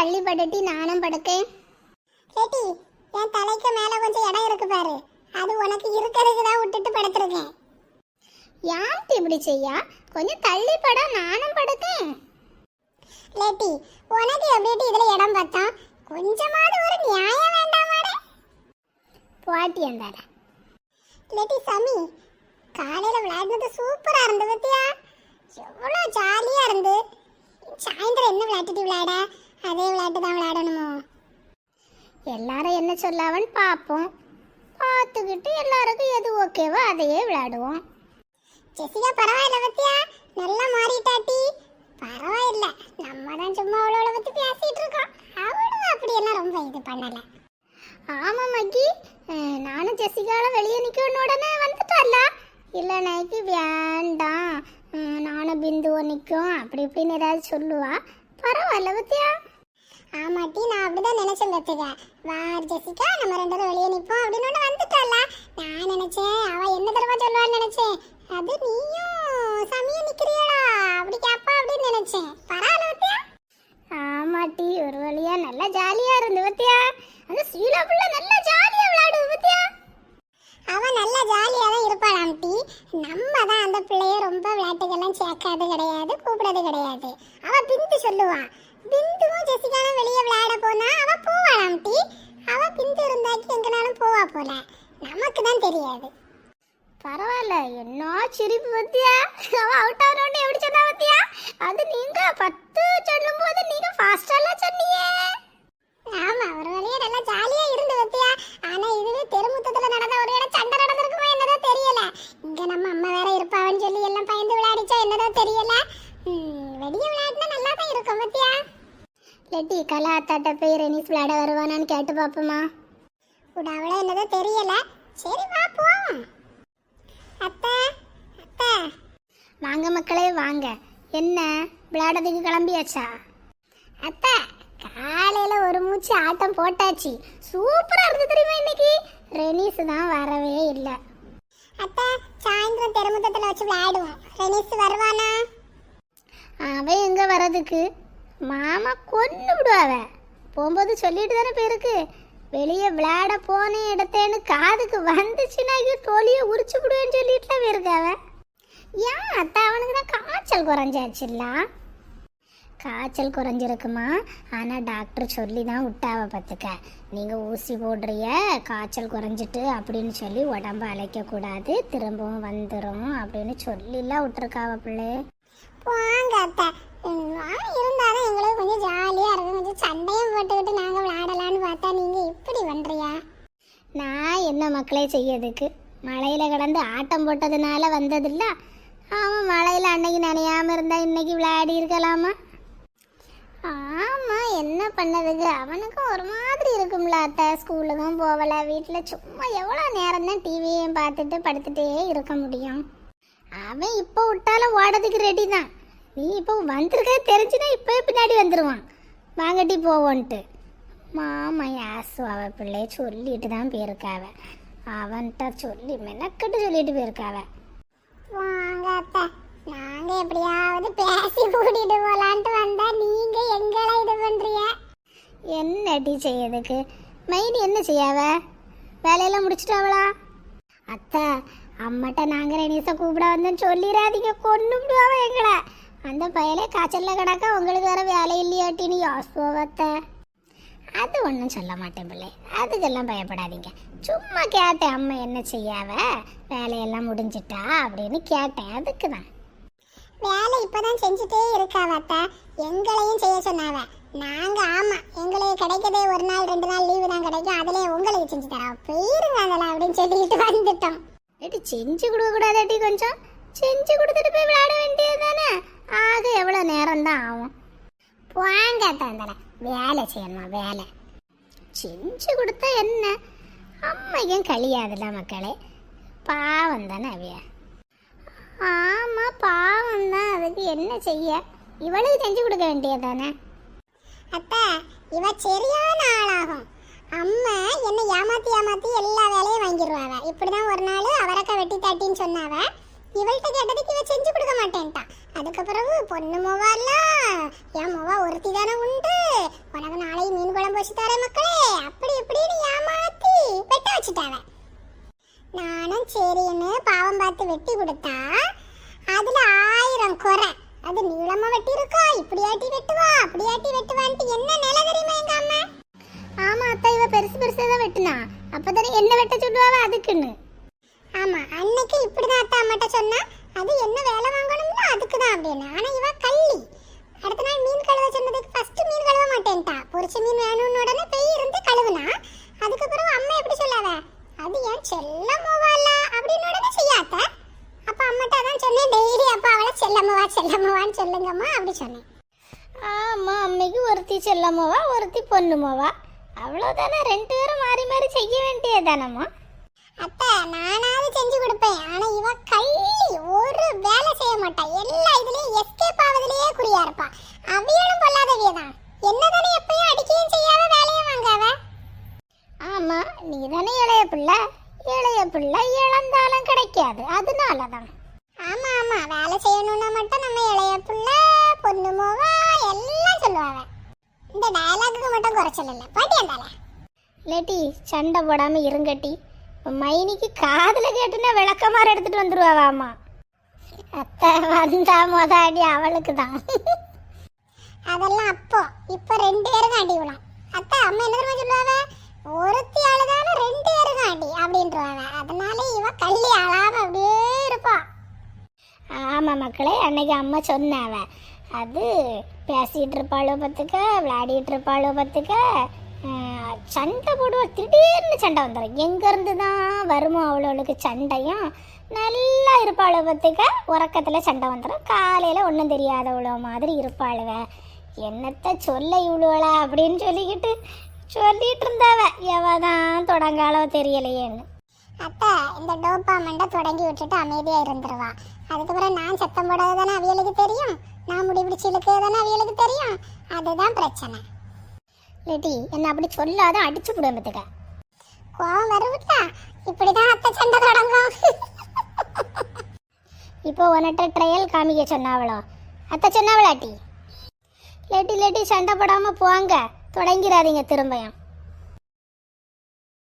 தள்ளி படுட்டி நானும் படுக்கேன் கேட்டி என் தலைக்கு மேல கொஞ்சம் இடம் இருக்கு பாரு. அது உனக்கு இருக்கிறதுக்கு தான் விட்டுட்டு படுத்துருக்கேன். யார்ட்டு இப்படி செய்யா? கொஞ்சம் தள்ளி பட நானும் படுக்கேன் லேட்டி உனக்கு எப்படி இதுல இடம் பார்த்தா? கொஞ்சமாவது ஒரு நியாயம் வேண்டாமாடே பாட்டி அந்தார லேட்டி சாமி காலையில விளையாடுனது சூப்பரா இருந்து பத்தியா? எவ்வளோ ஜாலியா இருந்து. சாயந்தரம் என்ன விளையாட்டுட்டு விளையாட? அதே விளையாட்டு தான் விளையாடணுமோ? எல்லாரும் என்ன சொல்லாவன்னு பார்ப்போம். பார்த்துக்கிட்டு எல்லாருக்கும் எது ஓகேவோ அதையே விளையாடுவோம். ஜெசிகா பரவாயில்ல பத்தியா? நல்லா மாறிட்டாட்டி. பரவாயில்ல. நம்ம தான் சும்மா அவளோட பற்றி பேசிட்டு இருக்கோம். அவளும் அப்படியெல்லாம் ரொம்ப இது பண்ணலை. ஆமாம் மக்கி நானும் ஜெசிகால வெளியே நிற்கணும் உடனே வந்துட்டல்ல இல்லை நைக்கு வேண்டாம். நானும் பிந்துவோ நிற்கும் அப்படி இப்படின்னு ஏதாவது சொல்லுவா. பரவாயில்ல பத்தியா? ஆமாட்டி நான் அப்படிதான் நினைச்சேன் பத்துக்க வா ஜெசிகா நம்ம ரெண்டு பேரும் வெளியே நிப்போம் அப்படின்னு ஒன்று வந்துட்டோம்ல நான் நினைச்சேன் அவ என்ன தடவை சொல்லுவான்னு நினைச்சேன். அது நீயும் சமயம் நிக்கிறியடா. அப்படி கேப்பா அப்படின்னு நினைச்சேன். பரவாயில்ல பத்தியா? ஆமாட்டி ஒரு வழியா நல்லா ஜாலியா இருந்து பத்தியா? அந்த சீலா புள்ள நல்லா ஜாலியா விளையாடு பத்தியா? அவ நல்லா ஜாலியா தான் இருப்பாளாம் டி நம்ம தான் அந்த பிள்ளைய ரொம்ப விளையாட்டுக்கெல்லாம் சேர்க்காது கிடையாது கூப்பிடாது கிடையாது. அவ பிந்து சொல்லுவான் பிந்துவும் ஜெசிகாவும் வெளியே விளையாட போனா அவ போவாளாம் டி. அவ பிந்து இருந்தாக்கி எங்கனாலும் போவா போல. நமக்கு தான் தெரியாது. பரவாயில்ல. என்ன சிரிப்பு பத்தியா? அவ அவுட் ஆனோடனே எப்படி சொன்னா பத்தியா? அது நீங்க பத்து சொல்லும் போது நீங்க ஃபாஸ்டாலாம் சொன்னீங்க. ஆமா ஒரு வழியா நல்லா ஜாலியா இருந்து பத்தியா? ஆனா இதுவே தெருமுத்தத்துல நடந்த ஒரு இடம் சண்டை நடந்திருக்குமோ என்னதோ தெரியல. இங்க நம்ம அம்மா வேற இருப்பாவன்னு சொல்லி எல்லாம் பயந்து விளையாடிச்சா என்னதோ தெரியல. ம், வெடிய விளையாடினா நல்லா தான் இருக்கும் பத்தியா லெட்டி கலா அத்தாட்ட போய் ரெனிஸ் விளையாட வருவானான்னு கேட்டு பார்ப்போமா கூட அவளோ என்னதோ தெரியல. சரி பார்ப்போம் அத்தை அத்தை. வாங்க மக்களே வாங்க. என்ன விளையாடுறதுக்கு கிளம்பியாச்சா? அத்தை காலையில் ஒரு மூச்சு ஆட்டம் போட்டாச்சு. சூப்பராக இருந்து தெரியுமா இன்னைக்கு? ரெனிஸ் தான் வரவே இல்லை. அத்தை சாயந்தரம் தெருமுத்தத்தில் வச்சு விளையாடுவோம். ரெனிஸ் வருவானா? அவன் எங்கே வர்றதுக்கு? மாமா கொன்னு விடுவாவ. போகும்போது சொல்லிட்டு தானே போயிருக்கு. வெளியே விளையாட போன இடத்தேன்னு காதுக்கு வந்துச்சுன்னா தோழியை உரிச்சு விடுவேன்னு சொல்லிட்டுலாம் அவன் ஏன் அத்தா அவனுக்கு தான் காய்ச்சல் குறைஞ்சாச்சுல்ல? காய்ச்சல் குறைஞ்சிருக்குமா? ஆனால் டாக்டர் சொல்லி தான் விட்டாவ பார்த்துக்க. நீங்கள் ஊசி போடுறிய காய்ச்சல் குறைஞ்சிட்டு அப்படின்னு சொல்லி உடம்ப அழைக்கக்கூடாது திரும்பவும் வந்துடும் அப்படின்னு சொல்லிலாம் விட்டுருக்காவ பிள்ளை. போங்க அத்தை. இருந்தாலும் எங்களுக்கு கொஞ்சம் ஜாலியாக இருக்கும் கொஞ்சம் சண்டையும் போட்டுக்கிட்டு நாங்கள் விளையாடலான்னு பார்த்தா நீங்கள் இப்படி பண்ணுறியா நான் என்ன மக்களே செய்யறதுக்கு? மழையில் கிடந்து ஆட்டம் போட்டதுனால வந்ததில்ல. அவன் மழையில் அன்னைக்கு நனையாமல் இருந்தால் இன்னைக்கு விளையாடி இருக்கலாமா? ஆமாம் என்ன பண்ணதுக்கு? அவனுக்கும் ஒரு மாதிரி இருக்கும்ல அத்தை. ஸ்கூலுக்கும் போகல வீட்டில் சும்மா எவ்வளோ நேரம் தான் டிவியையும் பார்த்துட்டு படுத்துகிட்டே இருக்க முடியும். அவன் இப்போ விட்டாலும் ஓடதுக்கு ரெடி தான். நீ இப்போ வந்திருக்க தெரிஞ்சுனா இப்போ பின்னாடி வந்துடுவான் வாங்கட்டி போவோன்ட்டு. மாமா யாசு அவ பிள்ளைய சொல்லிட்டு தான் போயிருக்காவ. அவன்கிட்ட சொல்லி மெனக்கட்டு சொல்லிட்டு போயிருக்காவ. வாங்க அத்தை நாங்க எப்படியாவது பேசி கூட்டிட்டு போலான்ட்டு வந்தா நீங்க எங்களை இது பண்றீங்க? என்னடி செய்யறதுக்கு? மைனி என்ன செய்யாவ? வேலையெல்லாம் முடிச்சிட்டாவளா? அத்தை அம்மாட்ட நாங்க ரெனிஸை கூப்பிட வந்தோன்னு சொல்லிடாதீங்க. கொண்டு விடுவாவ எங்களை. அந்த பயலே காய்ச்சல்ல கிடக்க உங்களுக்கு வேற வேலை இல்லையாட்டின்னு யோசுவத்தை அது ஒன்றும் சொல்ல மாட்டேன் பிள்ளை. அதுக்கெல்லாம் பயப்படாதீங்க. சும்மா கேட்டேன் அம்மா என்ன செய்யாவ வேலையெல்லாம் முடிஞ்சிட்டா அப்படின்னு கேட்டேன். அதுக்கு தான் வேலை இப்பதான் செஞ்சுட்டே இருக்காவ அத்தை எங்களையும் செய்ய சொன்னாவ. நாங்க ஆமா எங்களுக்கு கிடைக்கதே ஒரு நாள் ரெண்டு நாள் லீவு தான் கிடைக்கும். அதுலயே உங்களுக்கு செஞ்சு தரோம் போயிருங்க அதெல்லாம் அப்படின்னு சொல்லிட்டு வந்துட்டோம். ஏட்டி செஞ்சு கொடுக்க கூடாதாட்டி கொஞ்சம். செஞ்சு கொடுத்துட்டு போய் விளையாட வேண்டியது தானே அது எவ்வளோ நேரம் தான் ஆகும்? வாங்க அத்தை வேலை செய்யணுமா வேலை? செஞ்சு கொடுத்தா என்ன? அம்மையும் கழியாதுல மக்களே பாவம் தானே அவிய. ஆமாம் பாவம் தான். அதுக்கு என்ன செய்ய? இவளுக்கு செஞ்சு கொடுக்க வேண்டியது தானே அத்தை இவ சரியான ஆளாகும். அம்மா என்னை ஏமாத்தி ஏமாத்தி எல்லா வேலையும் இப்படி இப்படிதான் ஒரு நாள் அவரக்காய் வெட்டி தாட்டின்னு சொன்னாவ. இவள்கிட்ட கேட்டதுக்கு இவ செஞ்சு கொடுக்க மாட்டேன்ட்டான் அதுக்கு பிறகு பொண்ணு மொவாலாம் என் மோவா ஒருத்தி தானே உண்டு. உனக்கு நாளைக்கு மீன் குழம்பு வச்சு தரேன் மக்களே. அப்படி இப்படின்னு ஏமாத்தி வெட்ட வச்சுட்டாவ நானும் சரின்னு பாவம் பார்த்து வெட்டி கொடுத்தா அதுல ஆயிரம் குறை. அது நீளமா வெட்டி இருக்கா இப்படியாட்டி வெட்டுவா அப்படியாட்டி வெட்டுவான்ட்டு என்ன நிலை தெரியுமா எங்க அம்மா? ஆமா அத்தா இவ பெருசு பெருசா தான் வெட்டுனா. அப்பதானே என்ன வெட்ட சொல்லுவாவ அதுக்குன்னு. ஆமா அன்னைக்கு இப்படிதான் அத்தா அம்மாட்ட சொன்னா அது என்ன வேலை வாங்கணும்ல அதுக்கு தான் அப்படின்னு. ஆனா இவ கள்ளி. அடுத்த நாள் மீன் கழுவ சொன்னதுக்கு ஃபர்ஸ்ட் மீன் கழுவ மாட்டேன்ட்டா. பொரிச்ச மீன் வேணும்னு உடனே பெய் இருந்து கழுவுனா அதுக்கப்புறம் அம்மா எப்படி சொல்லாத அது ஏன் செல்லம்மாவால அப்படின்னு உடனே செய்யாத. அப்ப அம்மாட்ட தான் சொன்னேன் டெய்லி அப்பா அவளை செல்லமுவா செல்லமுவான்னு சொல்லுங்கம்மா அப்படி சொன்னேன். ஆமா அம்மைக்கு ஒருத்தி செல்லமுவா ஒருத்தி பொண்ணுமாவா? அவ்வளோதானே ரெண்டு பேரும் மாறி மாறி செய்ய வேண்டியதானம்மா அத்தை நானாவது செஞ்சு கொடுப்பேன். ஆனா இவ கள்ளி ஒரு வேலை செய்ய மாட்டா. எல்லா இதுலயும் எஸ்கேப் ஆவதுலயே குறியா இருப்பா. அவியலும் பொல்லாதவியதான் என்னதானே எப்பயும் அடிக்கையும் செய்யாத வேலையும் வாங்காவ ஆமா நீ தானே இளைய பிள்ளை. இளைய பிள்ளை இழந்தாலும் கிடைக்காது. அதனாலதான். ஆமா ஆமா. வேலை செய்யணும்னா மட்டும் நம்ம இளைய பிள்ளை பொண்ணு மோகா எல்லாம் சொல்லுவாங்க இந்த டயலாக்கு மட்டும் குறைச்சல இல்லை. பாட்டி அந்தால லேட்டி சண்டை போடாம இருங்கட்டி. மைனிக்கு காதுல கேட்டுனா விளக்கமாறு எடுத்துட்டு வந்துருவாவாமா அத்தை வந்தா மொத அடி அவளுக்கு தான் அதெல்லாம் அப்போ. இப்ப ரெண்டு பேருக்கும் அடி விழும் அத்தை அம்மா என்ன தெரியுமா சொல்லுவாங்க? ஒருத்தி அழுதான ரெண்டு பேருக்கும் அடி அப்படின்றவாங்க. அதனால இவ கள்ளி அழாம அப்படியே இருப்பா. ஆமா மக்களே அன்னைக்கு அம்மா சொன்னாவ. அது பேசிட்டு இருப்பாளோ பத்துக்க விளையாடிட்டு உட்காந்துருப்பாளோ பத்துக்க ஆஹ், சண்டை போடுவாள் திடீர்னு சண்டை வந்துடும் எங்கேருந்து தான் வருமோ அவளவளுக்கு சண்டையும் நல்லா இருப்பாளோ பார்த்துக்க. உறக்கத்தில் சண்டை வந்துடும் காலையில் ஒன்றும் தெரியாதவளோ மாதிரி இருப்பாளுவ என்னத்த சொல்ல இவ்வளோளா அப்படின்னு சொல்லிக்கிட்டு சொல்லிட்டு இருந்தாவ. எவதான் தொடங்காலோ தெரியலையேன்னு. அத்தை இந்த டோப்பாமெண்ட்டை தொடங்கி விட்டுட்டு அமைதியாக இருந்துருவா. அதுக்கப்புறம் நான் சத்தம் போடாத தானே அவியலுக்கு தெரியும்? நான் முடிபிடிச்சு இழுக்கிறது தானே அவியலுக்கு தெரியும்? அதுதான் பிரச்சனை. லேட்டி என்ன அப்படி சொல்லாத அடிச்சு குடும்பத்துக்க கோவம் வருவா இப்படிதான் அத்தை சண்டை தொடங்கும். இப்போ உன்கிட்ட ட்ரையல் காமிக்க சொன்னாவளோ? அத்தை சொன்னாவளாட்டி? லேட்டி லேட்டி சண்டை போடாம போங்க. தொடங்கிறாதீங்க திரும்பவும்.